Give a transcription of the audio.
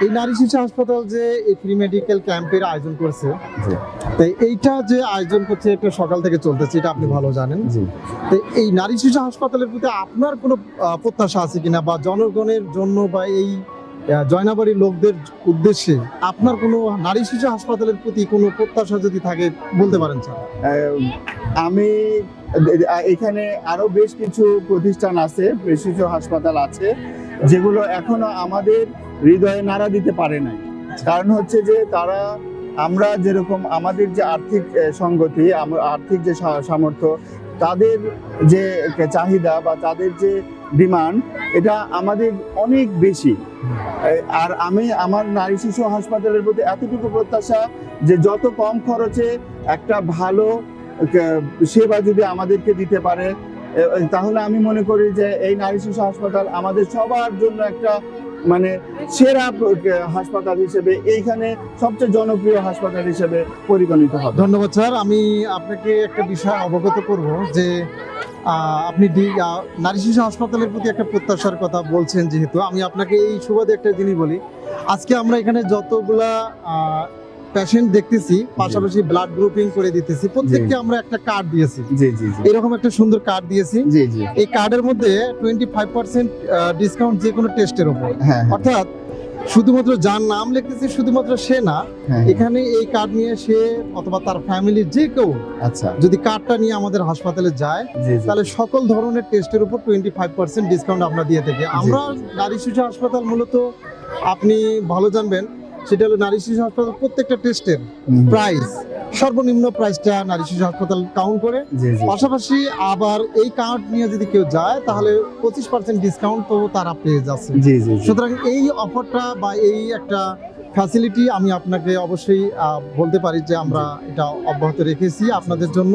এই নারী শিশু হাসপাতাল যে এই ফ্রি মেডিকেল ক্যাম্পের আয়োজন করছে তাই এইটা যে আয়োজন করছে এটা সকাল থেকে চলতেছে এটা আপনি ভালো জানেন। জি। তো এই নারী শিশু হাসপাতালের প্রতি আপনার কোনো প্রত্যাশা আছে কিনা বা জনগণের জন্য বা এই আহ, জয়নাবাড়ির লোকদের উদ্দেশ্যে আপনার কোনো নারী শিশু হাসপাতালের প্রতি কোনো প্রত্যাশা যদি থাকে বলতে পারেন স্যার? আমি এখানে আরও বেশ কিছু প্রতিষ্ঠান আছে বেশ কিছু হাসপাতাল আছে। যেগুলো এখনও আমাদের হৃদয়ে নাড়া দিতে পারে নাই। কারণ হচ্ছে যে তারা, আমরা যেরকম আমাদের যে আর্থিক আম- আর্থিক যে সামর্থ্য, তাদের যে চাহিদা বা তাদের যে ডিমান্ড, এটা আমাদের অনেক বেশি। আর আমি আমার নারী শিশু হাসপাতালের প্রতি এতটুকু প্রত্যাশা যে যত কম খরচে একটা ভালো সেবা যদি আমাদেরকে দিতে পারে তাহলে আমি মনে করি যে এই নারী শিশু হাসপাতাল আমাদের সবার জন্য একটা মানে সেরা হাসপাতাল হিসেবে এইখানে সবচেয়ে জনপ্রিয় হাসপাতাল হিসেবে পরিগণিত হবে। ধন্যবাদ স্যার। আমি আপনাকে একটা বিষয় অবগত করব যে আপনি নারী শিশু হাসপাতালের প্রতি একটা প্রত্যাশার কথা বলছেন যেহেতু। আমি আপনাকে এই সুবাদে একটা জিনিস বলি। আজকে আমরা এখানে যতগুলা পেশেন্ট দেখতেছি পাশাপাশি ব্লাড গ্রুপিং করে দিতেছি। প্রত্যেককে আমরা একটা কার্ড দিয়েছি। জি জি জি। এরকম একটা সুন্দর কার্ড দিয়েছি। জি জি। এই কার্ডের মধ্যে টোয়েন্টি ফাইভ পার্সেন্ট ডিসকাউন্ট যে কোনো টেস্টের উপর। হ্যাঁ অর্থাৎ শুধুমাত্র যার নাম লিখতেছি শুধুমাত্র সে না হ্যাঁ এখানে এই কার্ড নিয়ে সে অথবা তার ফ্যামিলির যে কেউ আচ্ছা। যদি কার্ডটা নিয়ে আমাদের হাসপাতালে যায় তাহলে সকল ধরনের টেস্টের উপর টোয়েন্টি ফাইভ পার্সেন্ট ডিসকাউন্ট আমরা দিয়ে থাকি। আমরা নারী শিশু হাসপাতাল মূলত আপনি ভালো জানবেন সেটা হলো নারী শিশু হাসপাতাল প্রত্যেকটা টেস্টের প্রাইস সর্বনিম্ন প্রাইসটা নারী শিশু হাসপাতাল কাউন্ট করে। পাশাপাশি আবার এই কার্ড নিয়ে যদি কেউ যায় তাহলে পঁচিশ পার্সেন্ট ডিসকাউন্ট তো তারা পেয়ে যাচ্ছে সুতরাং এই অফারটা বা এই একটা ফ্যাসিলিটি আমি আপনাকে অবশ্যই বলতে পারি যে আমরা এটা অব্যাহত রেখেছি আপনাদের জন্য।